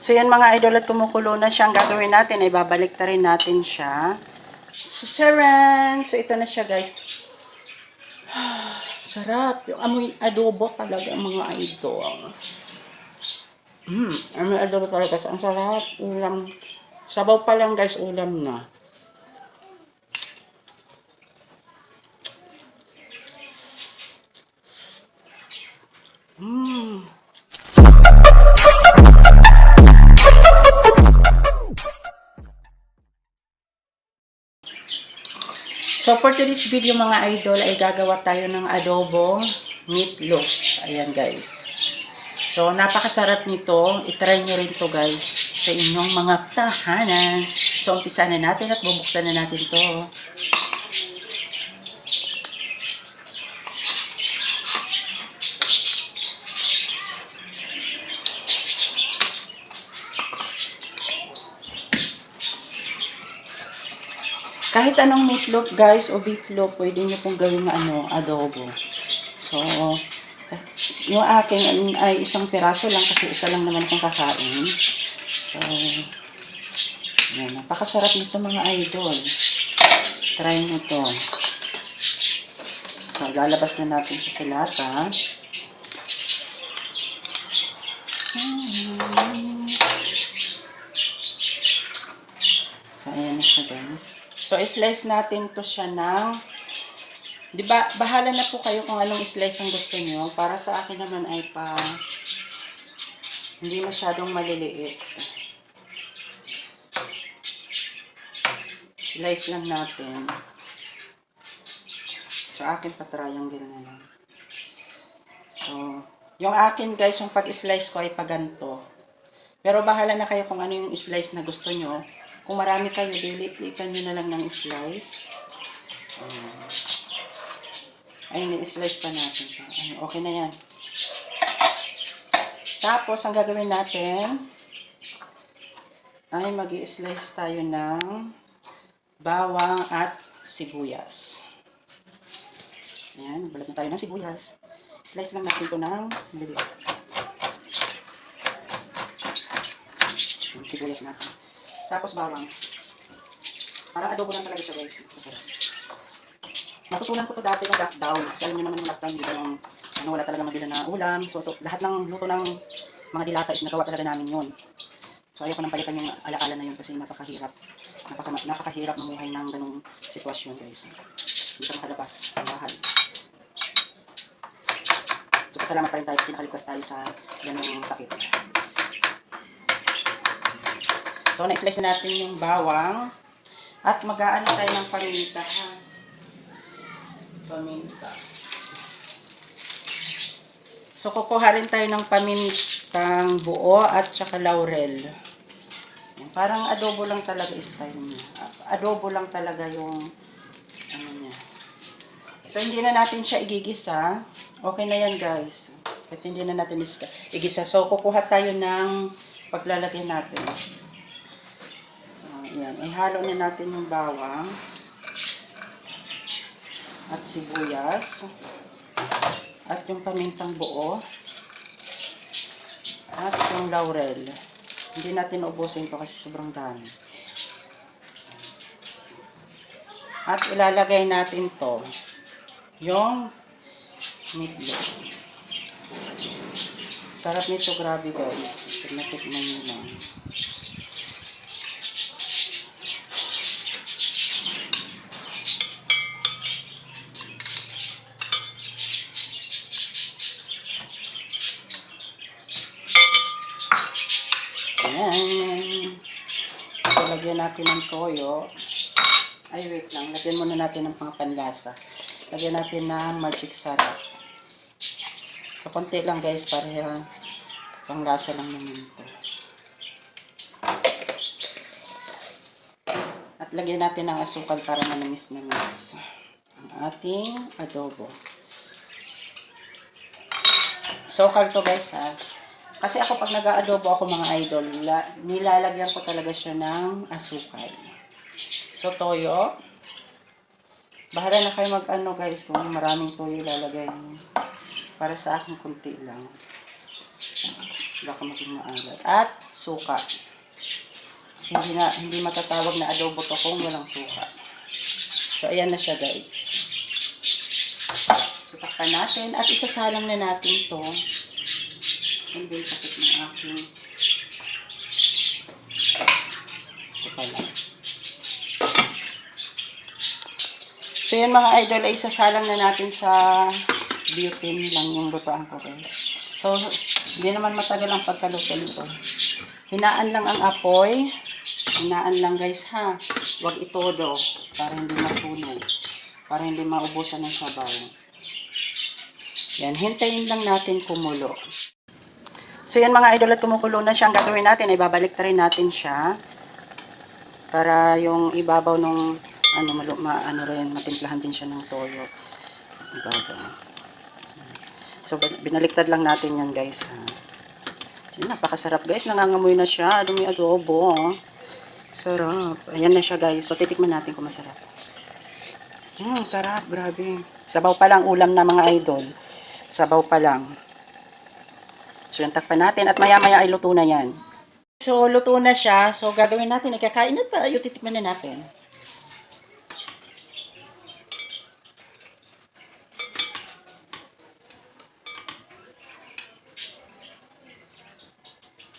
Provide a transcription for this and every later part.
So yan mga idol at kumukulo na siya. Ang gagawin natin ay babalik ta rin natin siya. So charan! So ito na siya guys. Sarap. Yung amoy adobo talaga mga idol. Mm, amoy adobo talaga. Ang sarap. Ulam. Sabaw pa lang guys, ulam na. So for today's video mga idol ay gagawa tayo ng adobo meatloaf. Ayan guys. So napakasarap nito. I-try nyo rin to guys sa inyong mga tahanan. So umpisa na natin at bubuksan na natin to. Kahit anong meatloaf guys o beef loaf, pwede nyo pong gawin na ano, adobo. So, yung aking ano, ay isang piraso lang kasi isa lang naman akong kakain. So, yan, napakasarap nito mga idol. Try nyo to. So, lalabas na natin sa lata. So, ayan na siya guys. So, slice natin to siya ng Di ba, bahala na po kayo kung anong slice ang gusto niyo. Para sa akin naman ay pa hindi masyadong maliliit. Slice lang natin. So, akin pa triangle na lang. So, yung akin guys, yung pag-slice ko ay paganto. Pero bahala na kayo kung ano yung slice na gusto nyo. Kung marami kayo, dilit-litan nyo na lang ng slice. Ayan. Ayun, i-slice pa natin. Ayun, okay na yan. Tapos, ang gagawin natin, ay mag slice tayo ng bawang at sibuyas. Ayan, balat na tayo ng sibuyas. Slice lang natin ito ng maliliit. Ayan, sibuyas natin. Tapos bawang. Para adobo lang talaga siya guys. Masarap. Natutunan ko to dati ng lockdown. Kasi alam niyo naman yung lockdown, di ba yung ano, wala talaga mabila na ulam. So, to, lahat ng luto ng mga dilata is nagawa talaga namin yun. So, ayaw ko nang palitan yung alaala na yun kasi napakahirap. Napaka, napakahirap mamuhay ng ganung sitwasyon, guys. Hindi ka makalabas ang bahay. So, pasalamat pa rin tayo kasi nakaligtas tayo sa ganung sakit. So, na-slice na natin yung bawang. At mag-aano tayo ng paminta, paminta. So, kukuha rin tayo ng pamintang buo at saka laurel. Parang adobo lang talaga style niya. Adobo lang talaga yung ano niya. So, hindi na natin siya igigisa. Okay na yan, guys. At hindi na natin igisa. So, kukuha tayo ng paglalagay natin. So, yan. Ihalo na natin yung bawang at sibuyas at yung pamintang buo at yung laurel. Hindi natin ubusin to kasi sobrang dami. At ilalagay natin to yung meatloaf sarap nito grabe guys. Pag natikman nyo lang Ayan. So, lagyan natin ng toyo. Ay, wait lang. Lagyan muna natin ng mga panlasa. Lagyan natin ng magic sarap. So, konti lang guys para uh, panglasa lang naman ito. At lagyan natin ng asukal para manamis-namis ang ating adobo. Sukal to guys ha. Kasi ako pag nag-aadobo ako mga idol, la, nilalagyan ko talaga siya ng asukal. So, toyo. Bahala na kayo mag-ano guys, kung maraming toyo ilalagay niyo. Para sa akin, kunti lang. Baka maging maalat. At suka. Kasi hindi, na, hindi matatawag na adobo to kung walang suka. So, ayan na siya guys. So, takpan natin at isasalang na natin to. Yung takip ng aking... Teka lang. So, yun mga idol, ay isasalang na natin sa butane lang yung lutoan ko guys. So, hindi naman matagal ang pagkaluto nito. Hinaan lang ang apoy. Hinaan lang guys ha. Huwag itodo para hindi masunog. Para hindi maubusan ng sabaw. Yan, hintayin lang natin kumulo. So yan mga idol at kumukulo na siya. Ang gagawin natin ay babalik rin natin siya. Para yung ibabaw nung ano, ma, ano rin, matimplahan din siya ng toyo. Ibabaw. So, binaliktad lang natin yan, guys. Ha? So, napakasarap, guys. Nangangamoy na siya. Dumi adobo. Oh. Sarap. Ayan na siya, guys. So, titikman natin kung masarap. Hmm, sarap. Grabe. Sabaw pa lang ulam na mga idol. Sabaw pa lang. So, yan takpan natin. At maya-maya ay luto na yan. So, luto na siya. So, gagawin natin. Ikakain na tayo. Titikman na natin.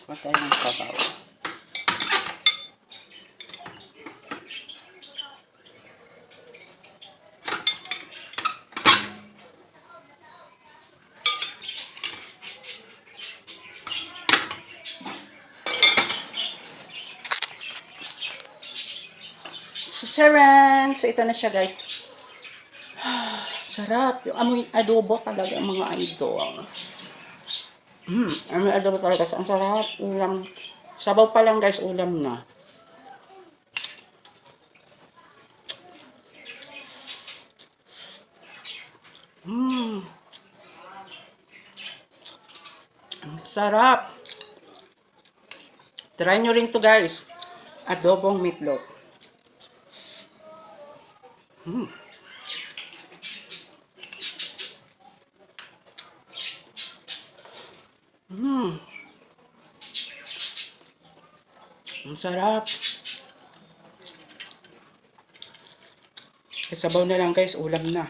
Kuha tayo ng sabaw. So, charan! So, ito na siya, guys. Sarap. Yung amoy adobo talaga, mga idol. Hmm, amoy adobo talaga. Ang sarap. Ulam. Sabaw pa lang, guys. Ulam na. Ang sarap. Try nyo rin to guys. Adobong meatloaf. Hmm. Hmm. Ang sarap. Sabaw na lang guys, ulam na.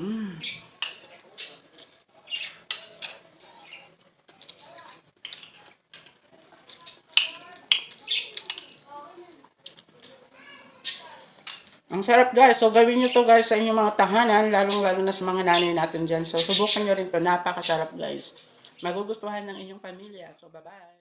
Mm. Ang sarap guys. So gawin nyo to guys sa inyong mga tahanan, lalong-lalo na sa mga nanay natin dyan. So subukan nyo rin to. Napakasarap guys. Magugustuhan ng inyong pamilya. So bye-bye.